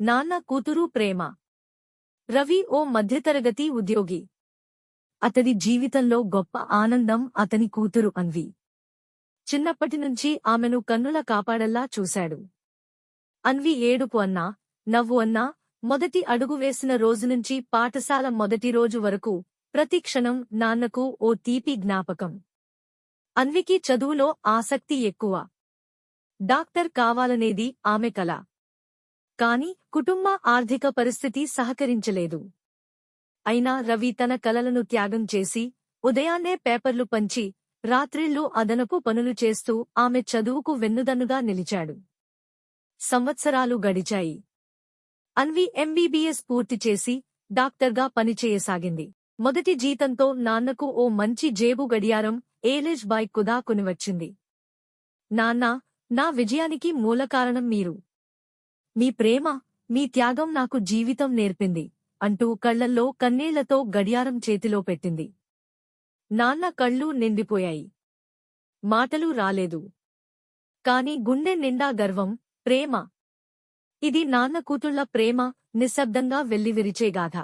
నాన్న కూతురు ప్రేమ. రవి ఓ మధ్యతరగతి ఉద్యోగి. అతడి జీవితంలో గొప్ప ఆనందం అతని కూతురు అన్వి. చిన్నప్పటినుంచి ఆమెను కన్నుల కాపాడల్లా చూశాడు. అన్వి ఏడుపు అన్నా నవ్వు అన్నా మొదటి అడుగు వేసిన రోజునుంచి పాఠశాల మొదటి రోజు వరకు ప్రతి క్షణం నాన్నకు ఓ తీపి జ్ఞాపకం. అన్వికి చదువులో ఆసక్తి ఎక్కువ. డాక్టర్ కావాలనేది ఆమె కల. కాని కుటుంబ ఆర్థిక పరిస్థితి సహకరించలేదు. అయినా రవి తన కలలను త్యాగం చేసి ఉదయాన్నే పేపర్లు పంచి రాత్రిళ్ళు అదనపు పనులు చేస్తూ ఆమె చదువుకు వెన్నుదన్నుగా నిలిచాడు. సంవత్సరాలు గడిచాయి. అన్వి ఎంబీబీఎస్ పూర్తి చేసి డాక్టర్గా పనిచేయసాగింది. మొదటి జీతంతో నాన్నకు ఓ మంచి జేబు గడియారం ఏలేజ్ బైక్ కుదా కొనివచ్చింది నాన్నా నా విజయానికి మూలకారణం మీరు. మీ ప్రేమ మీ త్యాగం నాకు జీవితం నేర్పింది అంటూ కళ్ళల్లో కన్నీళ్ళతో గడియారం చేతిలో పెట్టింది. నాన్న కళ్ళు నిండిపోయాయి. మాటలు రాలేదు. కాని గుండె నిండా గర్వం ప్రేమ. ఇది నాన్న కూతుళ్ళ ప్రేమ నిశ్శబ్దంగా వెల్లివిరిచే గాథ.